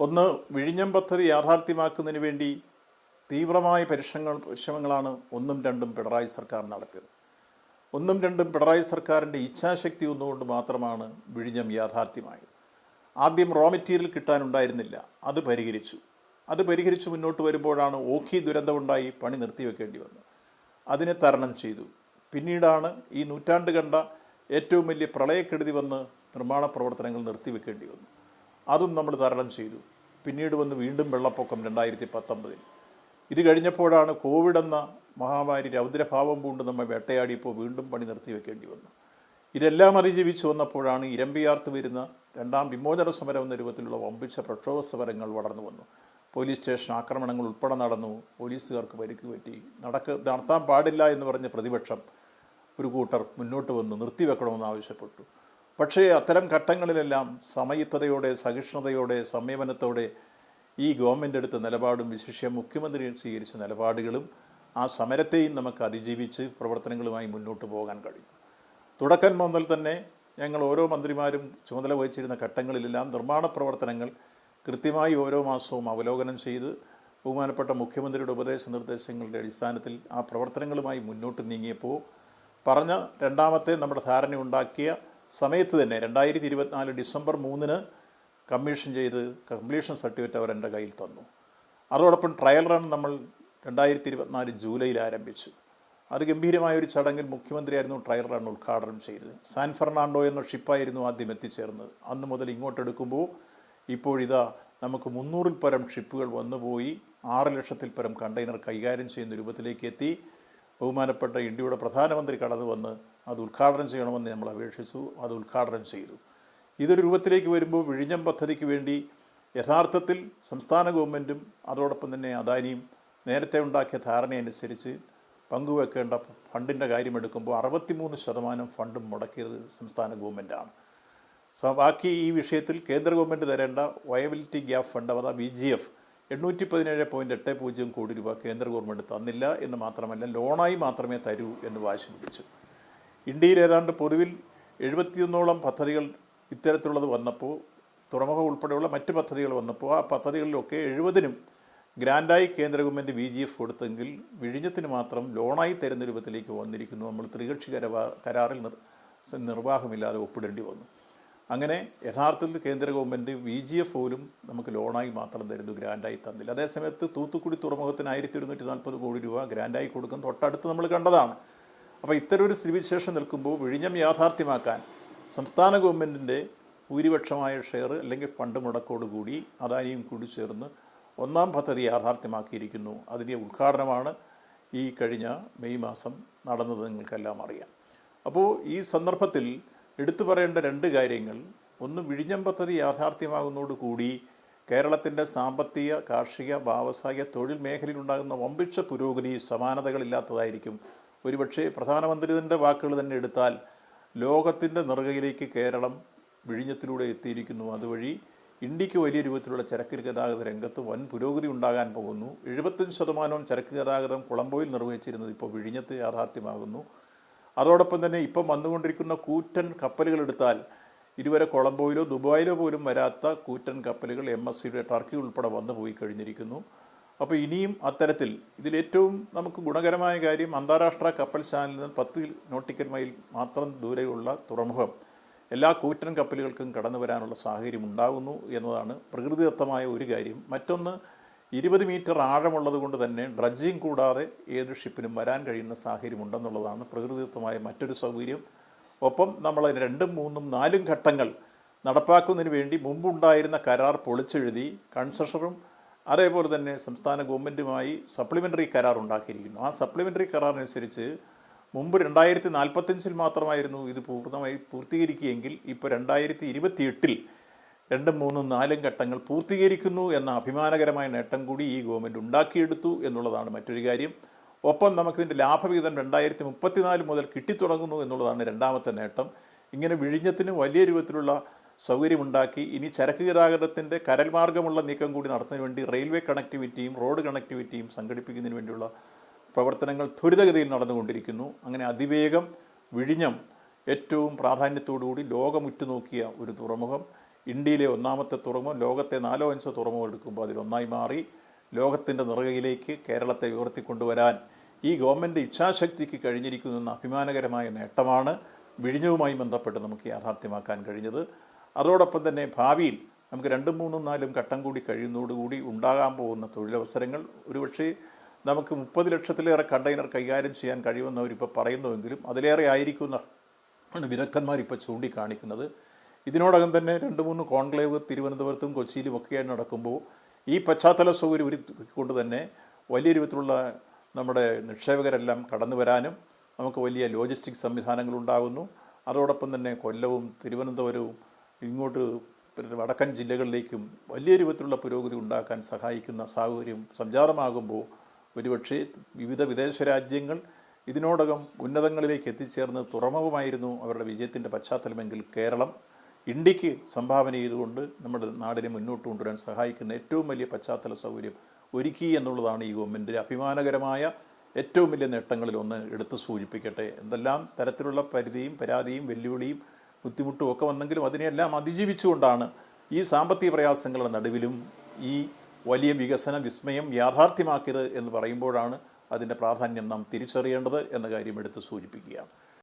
ഒന്ന് വിഴിഞ്ഞം പദ്ധതി യാഥാർത്ഥ്യമാക്കുന്നതിന് വേണ്ടി തീവ്രമായ പരിശ്രമങ്ങൾ പരിശ്രമങ്ങളാണ് ഒന്നും രണ്ടും പിണറായി സർക്കാർ നടത്തിയത്. ഒന്നും രണ്ടും പിണറായി സർക്കാരിന്റെ ഇച്ഛാശക്തി ഒന്നുകൊണ്ട് മാത്രമാണ് വിഴിഞ്ഞം യാഥാർത്ഥ്യമായത്. ആദ്യം റോ മെറ്റീരിയൽ കിട്ടാനുണ്ടായിരുന്നില്ല. അത് പരിഹരിച്ചു. അത് പരിഹരിച്ച് മുന്നോട്ട് വരുമ്പോഴാണ് ഓഖി ദുരന്തമുണ്ടായി പണി നിർത്തിവെക്കേണ്ടി വന്നത്. അതിനെ തരണം ചെയ്തു. പിന്നീടാണ് ഈ നൂറ്റാണ്ട് കണ്ട ഏറ്റവും വലിയ പ്രളയക്കെടുതി വന്ന് നിർമ്മാണ പ്രവർത്തനങ്ങൾ നിർത്തിവെക്കേണ്ടി വന്നു. അതും നമ്മൾ തരണം ചെയ്തു. പിന്നീട് വന്ന് വീണ്ടും വെള്ളപ്പൊക്കം രണ്ടായിരത്തി പത്തൊമ്പതിൽ ഇത് കഴിഞ്ഞപ്പോഴാണ് കോവിഡ് എന്ന മഹാമാരി രൗദ്രഭാവം പൂണ്ട് നമ്മൾ വേട്ടയാടിയപ്പോൾ വീണ്ടും പണി നിർത്തി വെക്കേണ്ടി വന്നു. ഇതെല്ലാം അതിജീവിച്ച് വന്നപ്പോഴാണ് ഇരമ്പിയാർത്ത് വരുന്ന രണ്ടാം വിമോചന സമരം എന്ന രൂപത്തിലുള്ള വമ്പിച്ച പ്രക്ഷോഭ സമരങ്ങൾ വളർന്നു വന്നു. പോലീസ് സ്റ്റേഷൻ ആക്രമണങ്ങൾ ഉൾപ്പെടെ നടന്നു. പോലീസുകാർക്ക് പരിക്ക് പറ്റി. നടക്ക് നടത്താൻ പാടില്ല എന്ന് പറഞ്ഞ പ്രതിപക്ഷം ഒരു കൂട്ടർ മുന്നോട്ട് വന്നു നിർത്തിവെക്കണമെന്ന് ആവശ്യപ്പെട്ടു. പക്ഷേ അത്തരം ഘട്ടങ്ങളിലെല്ലാം സമയത്തതയോടെ സഹിഷ്ണുതയോടെ സംയമനത്തോടെ ഈ ഗവൺമെന്റ് എടുത്ത നിലപാടും വിശിഷ്യ മുഖ്യമന്ത്രി സ്വീകരിച്ച നിലപാടുകളും ആ സമരത്തെയും നമുക്ക് അതിജീവിച്ച് പ്രവർത്തനങ്ങളുമായി മുന്നോട്ട് പോകാൻ കഴിയും. തുടക്കം മുതൽ തന്നെ ഞങ്ങൾ ഓരോ മന്ത്രിമാരും ചുമതല വഹിച്ചിരുന്ന ഘട്ടങ്ങളിലെല്ലാം നിർമ്മാണ പ്രവർത്തനങ്ങൾ കൃത്യമായി ഓരോ മാസവും അവലോകനം ചെയ്ത് ബഹുമാനപ്പെട്ട മുഖ്യമന്ത്രിയുടെ ഉപദേശ നിർദ്ദേശങ്ങളുടെ അടിസ്ഥാനത്തിൽ ആ പ്രവർത്തനങ്ങളുമായി മുന്നോട്ട് നീങ്ങിയപ്പോൾ പറഞ്ഞ രണ്ടാമത്തെ നമ്മുടെ ധാരണ ഉണ്ടാക്കിയ സമയത്ത് തന്നെ രണ്ടായിരത്തി ഇരുപത്തിനാല് ഡിസംബർ മൂന്നിന് കമ്മീഷൻ ചെയ്ത് കംപ്ലീഷൻ സർട്ടിഫിക്കറ്റ് അവർ എന്റെ കയ്യിൽ തന്നു. അതോടൊപ്പം ട്രയൽ റൺ നമ്മൾ രണ്ടായിരത്തി ഇരുപത്തിനാല് ജൂലൈയിൽ ആരംഭിച്ചു. അത് ഗംഭീരമായ ഒരു ചടങ്ങിൽ മുഖ്യമന്ത്രിയായിരുന്നു ട്രയൽ റൺ ഉദ്ഘാടനം ചെയ്തത്. സാൻ ഫെർണാണ്ടോ എന്ന ഷിപ്പായിരുന്നു ആദ്യം എത്തിച്ചേർന്നത്. അന്ന് മുതൽ ഇങ്ങോട്ടെടുക്കുമ്പോൾ ഇപ്പോഴിതാ നമുക്ക് മുന്നൂറിൽ പരം ഷിപ്പുകൾ വന്നുപോയി ആറ് ലക്ഷത്തിൽ പരം കണ്ടെയ്നർ കൈകാര്യം ചെയ്യുന്ന രൂപത്തിലേക്ക് എത്തി. ബഹുമാനപ്പെട്ട ഇന്ത്യയുടെ പ്രധാനമന്ത്രി കടന്നു വന്ന് അത് ഉദ്ഘാടനം ചെയ്യണമെന്ന് നമ്മൾ അപേക്ഷിച്ചു അത് ഉദ്ഘാടനം ചെയ്തു. ഇതൊരു രൂപത്തിലേക്ക് വരുമ്പോൾ വിഴിഞ്ഞം പദ്ധതിക്ക് വേണ്ടി യഥാർത്ഥത്തിൽ സംസ്ഥാന ഗവൺമെന്റും അതോടൊപ്പം തന്നെ അദാനിയും നേരത്തെ ഉണ്ടാക്കിയ ധാരണയനുസരിച്ച് പങ്കുവെക്കേണ്ട ഫണ്ടിന്റെ കാര്യമെടുക്കുമ്പോൾ അറുപത്തിമൂന്ന് ശതമാനം ഫണ്ടും മുടക്കിയത് സംസ്ഥാന ഗവൺമെന്റാണ് സോ ബാക്കി ഈ വിഷയത്തിൽ കേന്ദ്ര ഗവൺമെന്റ് തരേണ്ട വയബിലിറ്റി ഗ്യാപ്പ് ഫണ്ട് അഥവാ ബി ജി എഫ് എണ്ണൂറ്റി പതിനേഴ് പോയിന്റ് എട്ട് പൂജ്യം കോടി രൂപ കേന്ദ്ര ഗവൺമെന്റ് തന്നില്ല എന്ന് മാത്രമല്ല ലോണായി മാത്രമേ തരൂ എന്ന് വാശി പിടിച്ചു. ഇന്ത്യയിൽ ഏതാണ്ട് പൊതുവിൽ എഴുപത്തിയൊന്നോളം പദ്ധതികൾ ഇത്തരത്തിലുള്ളത് വന്നപ്പോൾ തുറമുഖം ഉൾപ്പെടെയുള്ള മറ്റ് പദ്ധതികൾ വന്നപ്പോൾ ആ പദ്ധതികളിലൊക്കെ എഴുപതിനും ഗ്രാൻഡായി കേന്ദ്ര ഗവൺമെന്റ് ബി ജി എഫ് കൊടുത്തെങ്കിൽ വിഴിഞ്ഞത്തിന് മാത്രം ലോണായി തരുന്ന രൂപത്തിലേക്ക് വന്നിരിക്കുന്നു. നമ്മൾ ത്രികക്ഷി കരാറിൽ നിർ നിർവാഹമില്ലാതെ ഒപ്പിടേണ്ടി വന്നു. അങ്ങനെ യഥാർത്ഥത്തിൽ കേന്ദ്ര ഗവൺമെന്റ് വി ജി എഫ് പോലും നമുക്ക് ലോണായി മാത്രം തരുന്നു ഗ്രാൻഡായി തന്നില്ല. അതേസമയത്ത് തൂത്തുക്കുടി തുറമുഖത്തിന് ആയിരത്തി ഒരുന്നൂറ്റി നാൽപ്പത് കോടി രൂപ ഗ്രാൻഡായി കൊടുക്കുന്ന തൊട്ടടുത്ത് നമ്മൾ കണ്ടതാണ്. അപ്പോൾ ഇത്തരം ഒരു സ്ഥിതിവിശേഷം നിൽക്കുമ്പോൾ വിഴിഞ്ഞം യാഥാർത്ഥ്യമാക്കാൻ സംസ്ഥാന ഗവൺമെന്റിന്റെ ഭൂരിപക്ഷമായ ഷെയർ അല്ലെങ്കിൽ ഫണ്ട് മുടക്കോടുകൂടി അദാനിയും കൂടി ചേർന്ന് ഒന്നാം പദ്ധതി യാഥാർത്ഥ്യമാക്കിയിരിക്കുന്നു. അതിന്റെ ഉദ്ഘാടനമാണ് ഈ കഴിഞ്ഞ മെയ് മാസം നടന്നത് നിങ്ങൾക്കെല്ലാം അറിയാം. അപ്പോൾ ഈ സന്ദർഭത്തിൽ എടുത്തു പറയേണ്ട രണ്ട് കാര്യങ്ങൾ. ഒന്ന് വിഴിഞ്ഞം പദ്ധതി യാഥാർത്ഥ്യമാകുന്നതോടുകൂടി കേരളത്തിന്റെ സാമ്പത്തിക കാർഷിക വ്യാവസായിക തൊഴിൽ മേഖലയിലുണ്ടാകുന്ന വമ്പിച്ച പുരോഗതി സമാനതകളില്ലാത്തതായിരിക്കും. ഒരുപക്ഷെ പ്രധാനമന്ത്രിയുടെ വാക്കുകൾ തന്നെ എടുത്താൽ ലോകത്തിന്റെ നെറുകയിലേക്ക് കേരളം വിഴിഞ്ഞത്തിലൂടെ എത്തിയിരിക്കുന്നു. അതുവഴി ഇന്ത്യയ്ക്ക് വലിയ രൂപത്തിലുള്ള ചരക്ക് ഗതാഗത രംഗത്ത് വൻ പുരോഗതി ഉണ്ടാകാൻ പോകുന്നു. എഴുപത്തഞ്ച് ശതമാനവും ചരക്ക് ഗതാഗതം കൊളംബോയിൽ നിർവഹിച്ചിരുന്നത് ഇപ്പോൾ വിഴിഞ്ഞത്ത് യാഥാർത്ഥ്യമാകുന്നു. അതോടൊപ്പം തന്നെ ഇപ്പം വന്നുകൊണ്ടിരിക്കുന്ന കൂറ്റൻ കപ്പലുകൾ എടുത്താൽ ഇതുവരെ കൊളംബോയിലോ ദുബായിലോ പോലും വരാത്ത കൂറ്റൻ കപ്പലുകൾ എം എസ് സിയുടെ ടർക്കി ഉൾപ്പെടെ വന്നു പോയി കഴിഞ്ഞിരിക്കുന്നു. അപ്പോൾ ഇനിയും അത്തരത്തിൽ ഇതിലേറ്റവും നമുക്ക് ഗുണകരമായ കാര്യം അന്താരാഷ്ട്ര കപ്പൽ ചാനലിൽ നിന്ന് പത്ത് നോട്ടിക്കൽ മൈൽ മാത്രം ദൂരെയുള്ള തുറമുഖം എല്ലാ കൂറ്റൻ കപ്പലുകൾക്കും കടന്നു വരാനുള്ള സാഹചര്യം ഉണ്ടാകുന്നു എന്നതാണ് പ്രകൃതിദത്തമായ ഒരു കാര്യം. മറ്റൊന്ന് ഇരുപത് മീറ്റർ ആഴമുള്ളത് കൊണ്ട് തന്നെ ഡ്രഡ്ജിങ് കൂടാതെ ഏത് ഷിപ്പിനും വരാൻ കഴിയുന്ന സാഹചര്യം ഉണ്ടെന്നുള്ളതാണ് പ്രകൃതിദത്തമായ മറ്റൊരു സൗകര്യം. ഒപ്പം നമ്മൾ രണ്ടും മൂന്നും നാലും ഘട്ടങ്ങൾ നടപ്പാക്കുന്നതിന് വേണ്ടി മുമ്പുണ്ടായിരുന്ന കരാർ പൊളിച്ചെഴുതി കൺസഷറും അതേപോലെ തന്നെ സംസ്ഥാന ഗവൺമെന്റുമായി സപ്ലിമെന്ററി കരാർ ഉണ്ടാക്കിയിരിക്കുന്നു. ആ സപ്ലിമെന്ററി കരാറിനനുസരിച്ച് മുമ്പ് രണ്ടായിരത്തി നാൽപ്പത്തഞ്ചിൽ മാത്രമായിരുന്നു ഇത് പൂർണമായി പൂർത്തീകരിക്കുകയെങ്കിൽ ഇപ്പോൾ രണ്ടായിരത്തി ഇരുപത്തിയെട്ടിൽ രണ്ടും മൂന്നും നാലും ഘട്ടങ്ങൾ പൂർത്തീകരിക്കുന്നു എന്ന അഭിമാനകരമായ നേട്ടം കൂടി ഈ ഗവൺമെന്റ് ഉണ്ടാക്കിയെടുത്തു എന്നുള്ളതാണ് മറ്റൊരു കാര്യം. ഒപ്പം നമുക്കിതിന്റെ ലാഭവിഹിതം രണ്ടായിരത്തി മുപ്പത്തിനാല് മുതൽ കിട്ടിത്തുടങ്ങുന്നു എന്നുള്ളതാണ് രണ്ടാമത്തെ നേട്ടം. ഇങ്ങനെ വിഴിഞ്ഞത്തിന് വലിയ രൂപത്തിലുള്ള സൗകര്യമുണ്ടാക്കി ഇനി ചരക്ക് ഗതാഗതത്തിന്റെ കരൽ മാർഗമുള്ള നീക്കം കൂടി നടത്തുന്നതിന് വേണ്ടി റെയിൽവേ കണക്ടിവിറ്റിയും റോഡ് കണക്ടിവിറ്റിയും സംഘടിപ്പിക്കുന്നതിന് വേണ്ടിയുള്ള പ്രവർത്തനങ്ങൾ ത്വരിതഗതിയിൽ നടന്നുകൊണ്ടിരിക്കുന്നു. അങ്ങനെ അതിവേഗം വിഴിഞ്ഞം ഏറ്റവും പ്രാധാന്യത്തോടുകൂടി ലോകം ഉറ്റുനോക്കിയ ഒരു തുറമുഖം. ഇന്ത്യയിലെ ഒന്നാമത്തെ തുറമുഖം ലോകത്തെ നാലോ അഞ്ചോ തുറമുഖം എടുക്കുമ്പോൾ അതിലൊന്നായി മാറി. ലോകത്തിന്റെ നിറകയിലേക്ക് കേരളത്തെ ഉയർത്തിക്കൊണ്ടുവരാൻ ഈ ഗവൺമെന്റ് ഇച്ഛാശക്തിക്ക് കഴിഞ്ഞിരിക്കുന്നു എന്ന അഭിമാനകരമായ നേട്ടമാണ് വിഴിഞ്ഞവുമായി ബന്ധപ്പെട്ട് നമുക്ക് യാഥാർത്ഥ്യമാക്കാൻ കഴിഞ്ഞത്. അതോടൊപ്പം തന്നെ ഭാവിയിൽ നമുക്ക് രണ്ടും മൂന്നും നാലും ഘട്ടം കൂടി കഴിയുന്നതോടുകൂടി ഉണ്ടാകാൻ പോകുന്ന തൊഴിലവസരങ്ങൾ. ഒരുപക്ഷേ നമുക്ക് മുപ്പത് ലക്ഷത്തിലേറെ കണ്ടെയ്നർ കൈകാര്യം ചെയ്യാൻ കഴിയുമെന്നവരിപ്പോൾ പറയുന്നുവെങ്കിലും അതിലേറെ ആയിരിക്കുന്ന ആണ് വിദഗ്ധന്മാർ ഇപ്പോൾ ചൂണ്ടിക്കാണിക്കുന്നത്. ഇതിനോടകം തന്നെ രണ്ട് മൂന്ന് കോൺക്ലേവ് തിരുവനന്തപുരത്തും കൊച്ചിയിലും ഒക്കെയായി നടക്കുമ്പോൾ ഈ പശ്ചാത്തല സൗകര്യം ഒരുക്കൊണ്ട് തന്നെ വലിയ രൂപത്തിലുള്ള നമ്മുടെ നിക്ഷേപകരെല്ലാം കടന്നു വരാനും നമുക്ക് വലിയ ലോജിസ്റ്റിക് സംവിധാനങ്ങളുണ്ടാകുന്നു. അതോടൊപ്പം തന്നെ കൊല്ലവും തിരുവനന്തപുരവും ഇങ്ങോട്ട് പിന്നെ വടക്കൻ ജില്ലകളിലേക്കും വലിയ രൂപത്തിലുള്ള പുരോഗതി ഉണ്ടാക്കാൻ സഹായിക്കുന്ന സാഹചര്യം സംജാതമാകുമ്പോൾ ഒരുപക്ഷെ വിവിധ വിദേശ രാജ്യങ്ങൾ ഇതിനോടകം ഉന്നതങ്ങളിലേക്ക് എത്തിച്ചേർന്ന് തുറമുഖമായിരുന്നു അവരുടെ വിജയത്തിന്റെ പശ്ചാത്തലമെങ്കിൽ കേരളം. ഇന്ത്യയ്ക്ക് സംഭാവന ചെയ്തുകൊണ്ട് നമ്മുടെ നാടിനെ മുന്നോട്ട് കൊണ്ടുവരാൻ സഹായിക്കുന്ന ഏറ്റവും വലിയ പശ്ചാത്തല സൗകര്യം ഒരുക്കി എന്നുള്ളതാണ് ഈ ഗവൺമെന്റിന്റെ അഭിമാനകരമായ ഏറ്റവും വലിയ നേട്ടങ്ങളിൽ ഒന്ന് എടുത്തു സൂചിപ്പിക്കട്ടെ. എന്തെല്ലാം തരത്തിലുള്ള പരിധിയും പരാതിയും വെല്ലുവിളിയും ബുദ്ധിമുട്ടും ഒക്കെ വന്നെങ്കിലും അതിനെയെല്ലാം അതിജീവിച്ചുകൊണ്ടാണ് ഈ സാമ്പത്തിക പ്രയാസങ്ങളുടെ നടുവിലും ഈ വലിയ വികസന വിസ്മയം യാഥാർത്ഥ്യമാക്കിയത് എന്ന് പറയുമ്പോഴാണ് അതിന്റെ പ്രാധാന്യം നാം തിരിച്ചറിയേണ്ടത് എന്ന കാര്യം എടുത്ത് സൂചിപ്പിക്കുകയാണ്.